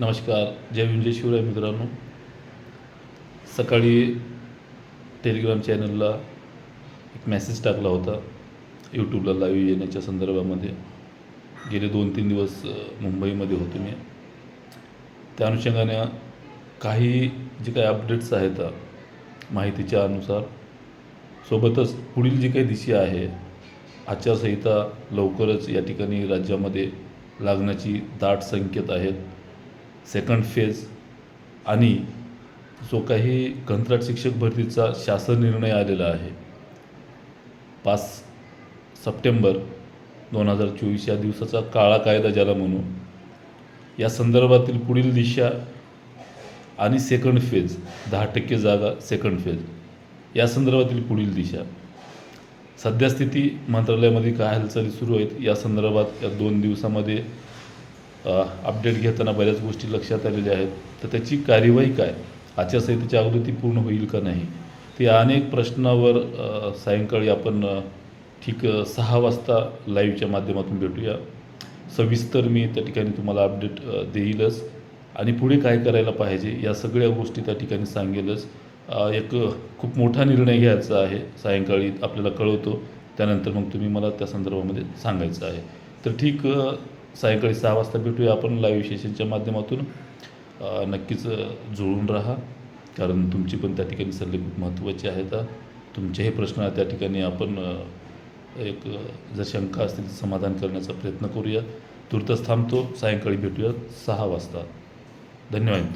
नमस्कार जय विजय शिवराय मित्रांनो. सकाळी टेलिग्राम चॅनलला एक मेसेज टाकला होता यूट्यूबला लाईव्ह येण्याच्या संदर्भामध्ये. गेले दोन तीन दिवस मुंबईमध्ये होतो मी. त्या अनुषंगाने काही जे काही अपडेट्स आहेत माहितीच्या अनुसार सोबतच पुढील जी काही दिशा आहे आचारसंहिता लवकरच या ठिकाणी राज्यामध्ये लागण्याची दाट संकेत आहेत. सेकंड फेज आणि जो काही कंत्राट शिक्षक भरतीचा शासन निर्णय आलेला आहे. पाच सप्टेंबर दोन हजार चोवीस या दिवसाचा काळा कायदा ज्याला म्हणू. या संदर्भातील पुढील दिशा आणि सेकंड फेज दहा टक्के जागा सेकंड फेज या संदर्भातील पुढील दिशा. सध्यास्थिती मंत्रालयामध्ये काय हालचाली सुरू आहेत या संदर्भात या दोन दिवसामध्ये अपडेट घेताना बऱ्याच गोष्टी लक्षात आलेल्या आहेत. तर त्याची कार्यवाही काय? आचारसंहितेची आवृत्ती पूर्ण होईल का नाही? ते अनेक प्रश्नावर सायंकाळी आपण ठीक सहा वाजता लाईव्हच्या माध्यमातून भेटूया. सविस्तर मी त्या ठिकाणी तुम्हाला अपडेट देईलच. आणि पुढे काय करायला पाहिजे या सगळ्या गोष्टी त्या ठिकाणी सांगेलच. एक खूप मोठा निर्णय घ्यायचा आहे. सायंकाळी आपल्याला कळवतो. त्यानंतर मग तुम्ही मला त्या संदर्भामध्ये सांगायचं आहे. तर ठीक सायंकाळी सहा वाजता भेटूया आपण लाईव्ह सेशनच्या माध्यमातून. नक्कीच जुळून राहा. कारण तुमची पण त्या ठिकाणी सल्ले खूप महत्त्वाचे आहेत. तुमचेही प्रश्न त्या ठिकाणी आपण एक जर शंका असतील समाधान करण्याचा प्रयत्न करूया. तुर्तच थांबतो. सायंकाळी भेटूया सहा वाजता. धन्यवाद